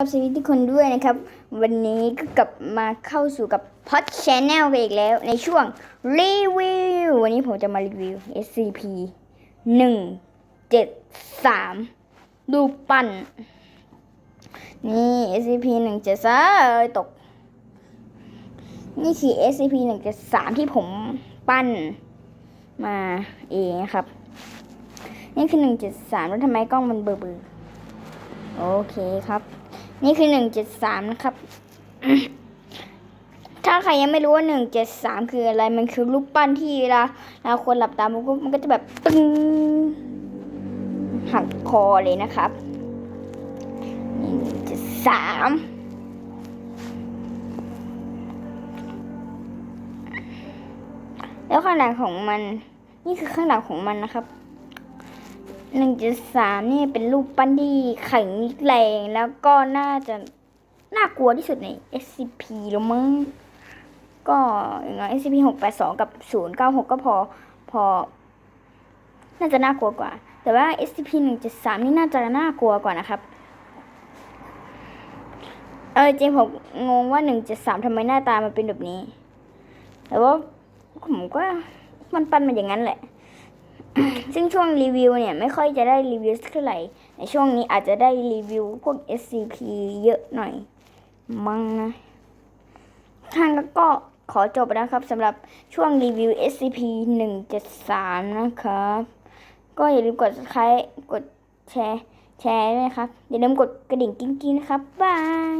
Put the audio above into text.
ครับสวัสดีทุกคนด้วยนะครับ วันนี้ก็กลับมาเข้าสู่กับพอดแชนแนลกันอีกแล้ว ในช่วงรีวิววันนี้ผมจะมารีวิว SCP 1 7 3ดูปปั้นนี่ SCP 1 7 3ตก นี่คือ SCP 1 7 3ที่ผมปั้นมาเองครับ นี่คือ 1 7 3 แล้วทำไมกล้องมันเบลอๆโอเคครับ นี่คือหนึ่งเจ็ดสามนะครับ ถ้าใครยังไม่รู้ว่าหนึ่งเจ็ดสามคืออะไร มันคือรูปปั้นที่เวลาเราคนหลับตามันก็มันก็จะแบบตึงหักคอเลยนะครับนี่หนึ่งเจ็ดสามแล้วข้างหลังของมัน นี่คือข้างหลังของมันนะครับ หนึ่งจุดสามนี่เป็นรูปปั้นที่แข็งแรงแล้วก็น่าจะน่ากลัวที่สุดใน SCP แล้วมั้งก็อย่างน้อย SCP หกแปดสองกับศูนย์เก้าหกก็พอพอ น่าจะน่ากลัวกว่า แต่ว่า SCP หนึ่งจุดสามนี่น่าจะน่ากลัวกว่านะครับ เออจริงผมงงว่าหนึ่งจุดสามทำไมหน้าตามันเป็นแบบนี้ แต่ว่าผมก็มันปั้นมาอย่างนั้นแหละ ซึ่งช่วงรีวิวเนี่ยไม่ค่อยจะได้รีวิวเท่าไหร่ในช่วงนี้อาจจะได้รีวิวพวก SCP เยอะหน่อย มั้งนะท่านก็ขอจบนะครับสำหรับช่วงรีวิว SCP 173 นะครับ ก็อย่าลืมกด subscribe กดแชร์ แชร์ด้วยนะครับ อย่าลืมกดกระดิ่งกิ้งๆนะครับ บาย